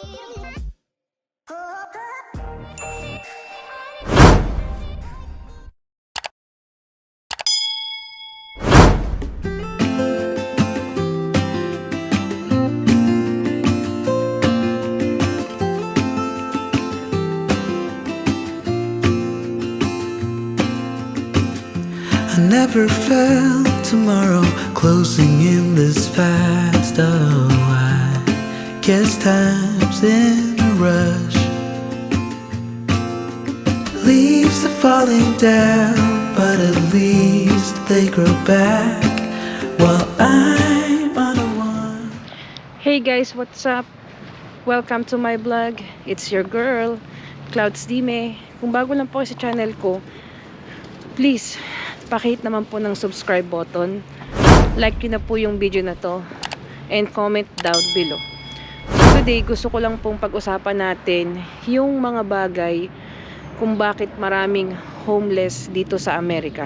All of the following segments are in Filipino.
I never felt tomorrow closing in this fast. Oh, I guess time's in a rush. Leaves are falling down, but at least they grow back while I'm on a one. Hey guys, what's up? Welcome to my vlog. It's your girl, Clouds Dime. Kung bago lang po sa channel ko, please, pakihit naman po ng subscribe button. Like nyo na po yung video na to. And comment down below. Today, gusto ko lang pong pag-usapan natin yung mga bagay kung bakit maraming homeless dito sa Amerika.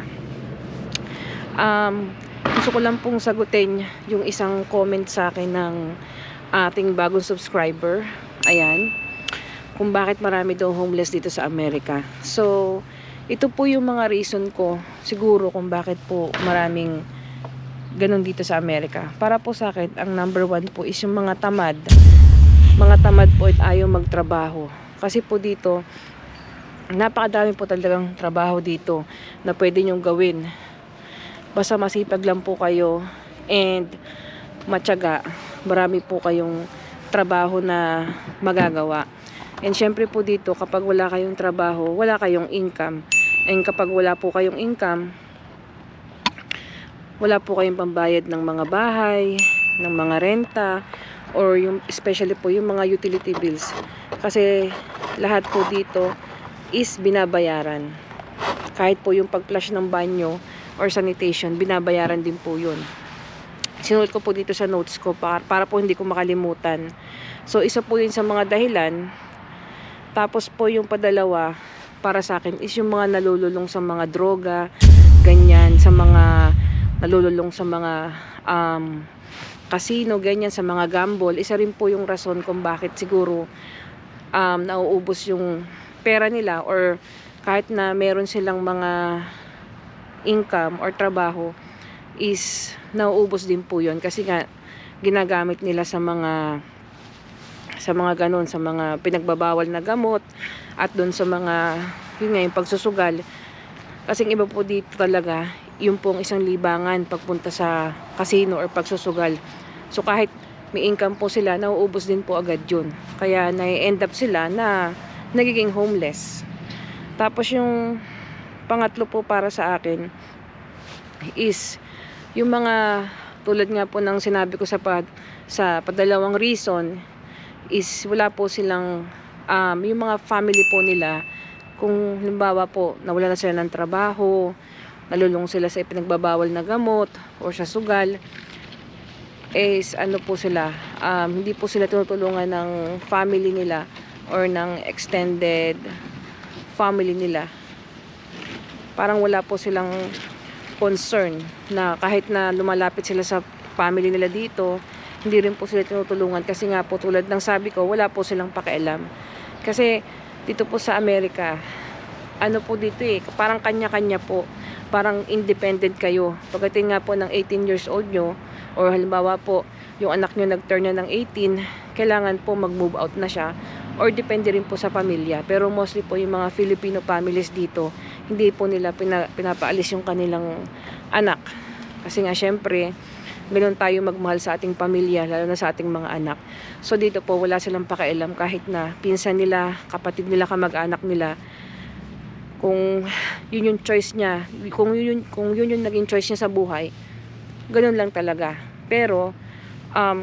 Um, gusto ko lang pong sagutin yung isang comment sa akin ng ating bagong subscriber. Ayan. Kung bakit marami daw homeless dito sa Amerika. So, ito po yung mga reason ko siguro kung bakit po maraming ganun dito sa Amerika. Para po sa akin, ang number one po is yung mga tamad. Mga tamad po at ayaw magtrabaho. Kasi po dito, napakadami po talagang trabaho dito na pwede nyong gawin. Basta masipag lang po kayo and matyaga. Marami po kayong trabaho na magagawa. And syempre po dito, kapag wala kayong trabaho, wala kayong income. And kapag wala po kayong income, wala po kayong pambayad ng mga bahay, ng mga renta, or yung, especially po yung mga utility bills. Kasi lahat po dito is binabayaran. Kahit po yung pag-flush ng banyo or sanitation, binabayaran din po yun. Sinulat ko po dito sa notes ko para, para po hindi ko makalimutan. So, isa po yun sa mga dahilan. Tapos po yung padalawa, para sa akin, is yung mga nalululong sa mga droga, ganyan, sa mga nalululong sa mga um, casino, ganyan, sa mga gamble. Isa rin po yung rason kung bakit siguro um, nauubos yung pera nila or kahit na meron silang mga income or trabaho is nauubos din po yun kasi nga ginagamit nila sa mga sa mga ganon, sa mga pinagbabawal na gamot at doon sa mga yun nga yung pagsusugal kasi iba po dito talaga yung pong isang libangan pagpunta sa casino or pagsusugal so kahit may income po sila nauubos din po agad yun. Kaya na-end up sila na nagiging homeless. Tapos yung pangatlo po para sa akin is yung mga tulad nga po ng sinabi ko sa pad sa padalawang reason is wala po silang um, yung mga family po nila. Kung halimbawa po nawala na sila ng trabaho nalulong sila sa pinagbabawal na gamot or sa sugal is ano po sila um, hindi po sila tinutulungan ng family nila or ng extended family nila. Parang wala po silang concern na kahit na lumalapit sila sa family nila dito hindi rin po sila tinutulungan. Kasi nga po tulad ng sabi ko wala po silang pakialam. Kasi dito po sa Amerika ano po dito eh parang kanya-kanya po. Parang independent kayo. Pagdating nga po ng 18 years old nyo or halimbawa po yung anak nyo nag-turn na ng 18 kailangan po mag-move out na siya or depende rin po sa pamilya. Pero mostly po yung mga Filipino families dito hindi po nila pina, pinapaalis yung kanilang anak. Kasi nga syempre ganun tayo magmahal sa ating pamilya lalo na sa ating mga anak. So dito po wala silang pakialam kahit na pinsan nila kapatid nila kamag-anak nila. Kung yun yung choice niya kung yun, kung yun yung naging choice niya sa buhay ganun lang talaga. Pero um,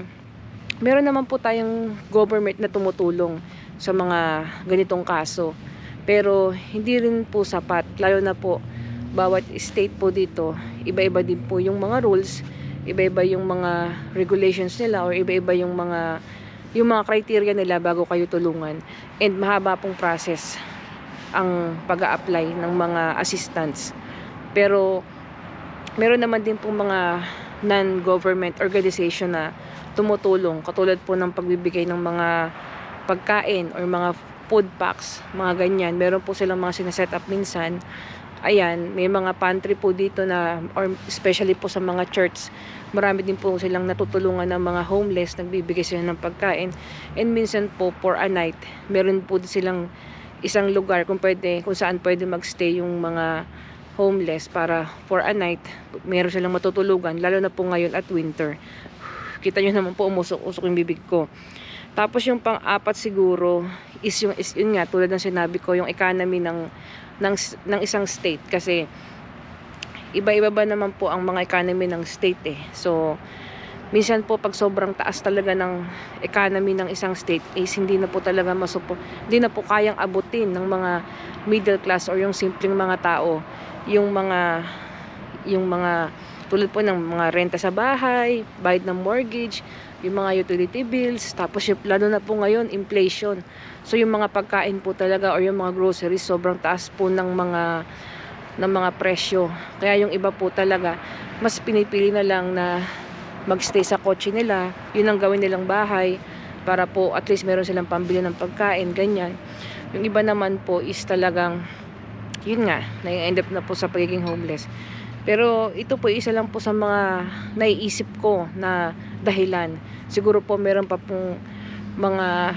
meron naman po tayong government na tumutulong sa mga ganitong kaso. Pero hindi rin po sapat lalo na po bawat state po dito iba-iba din po yung mga rules iba-iba yung mga regulations nila or iba-iba yung mga yung mga criteria nila bago kayo tulungan. And mahaba pong process ang pag apply ng mga assistants. Pero meron naman din po mga non-government organization na tumutulong katulad po ng pagbibigay ng mga pagkain or mga food packs, mga ganyan. Meron po silang mga sineset up minsan. Ayan, may mga pantry po dito na, or especially po sa mga church, marami din po silang natutulungan ng mga homeless, nagbibigay sila ng pagkain. And minsan po, for a night, meron po silang isang lugar kung pwede, kung saan pwede magstay yung mga homeless para for a night, meron silang matutulugan, lalo na po ngayon at winter. Kita nyo naman po, umusok-usok yung bibig ko. Tapos yung pang-apat siguro is yung is yun nga tulad ng sinabi ko yung economy ng ng ng isang state kasi iba-iba ba naman po ang mga economy ng state eh. So minsan po pag sobrang taas talaga ng economy ng isang state is hindi na po talaga masupo hindi na po kayang abutin ng mga middle class or yung simpleng mga tao yung mga yung mga tulad po ng mga renta sa bahay, bayad ng mortgage, yung mga utility bills, tapos yung, lalo na po ngayon, inflation. So yung mga pagkain po talaga or yung mga groceries, sobrang taas po ng mga ng mga presyo. Kaya yung iba po talaga, mas pinipili na lang na magstay sa kotse nila, yun ang gawin nilang bahay, para po at least meron silang pambili ng pagkain, ganyan. Yung iba naman po is talagang, yun nga, na-end up na po sa pagiging homeless. Pero ito po isa lang po sa mga naiisip ko na dahilan. Siguro po meron pa pong mga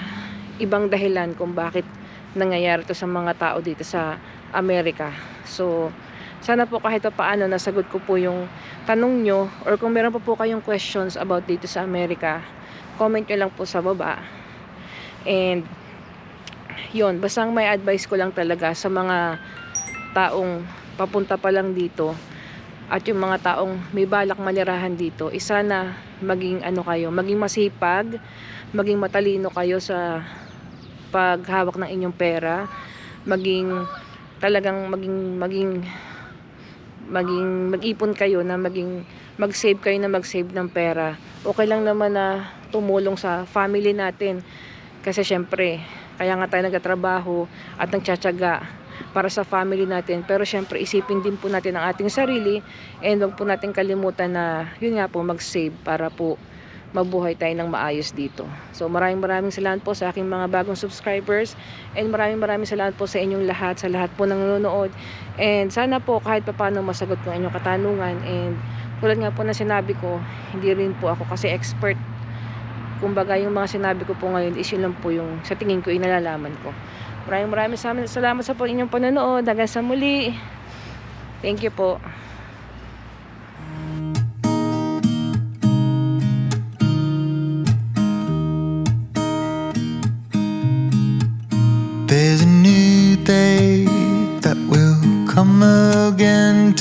ibang dahilan kung bakit nangyayari to sa mga tao dito sa Amerika. So, sana po kahit pa paano nasagot ko po yung tanong nyo or kung meron pa po kayong questions about dito sa Amerika, comment nyo lang po sa baba. And, yon basta may advice ko lang talaga sa mga taong papunta pa lang dito at yung mga taong may balak manirahan dito, isa na maging ano kayo, maging masipag, maging matalino kayo sa paghawak ng inyong pera, maging talagang maging maging maging mag-ipon kayo na maging mag-save kayo na mag-save ng pera. Okay lang naman na tumulong sa family natin. Kasi syempre, kaya nga tayo nagtatrabaho at nagtsatsaga para sa family natin. Pero syempre, isipin din po natin ang ating sarili and wag po natin kalimutan na yun nga po mag-save para po mabuhay tayo ng maayos dito. So maraming maraming salamat po sa aking mga bagong subscribers and maraming maraming salamat po sa inyong lahat, sa lahat po ng nanonood. And sana po kahit paano masagot ko ang inyong katanungan and tulad nga po na sinabi ko, hindi rin po ako kasi expert. Kumbaga yung mga sinabi ko po ngayon is yun lang po yung sa tingin ko inalalaman ko. Maraming maraming salamat sa po inyong panonood. Hanggang sa muli. Thank you po.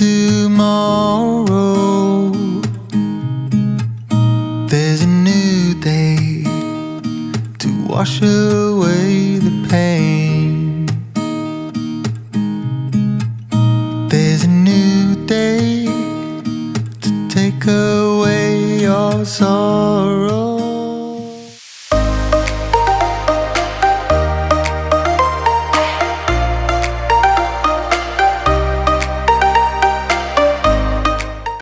Tomorrow. There's a new day to wash away the pain. There's a new day to take away your sorrow.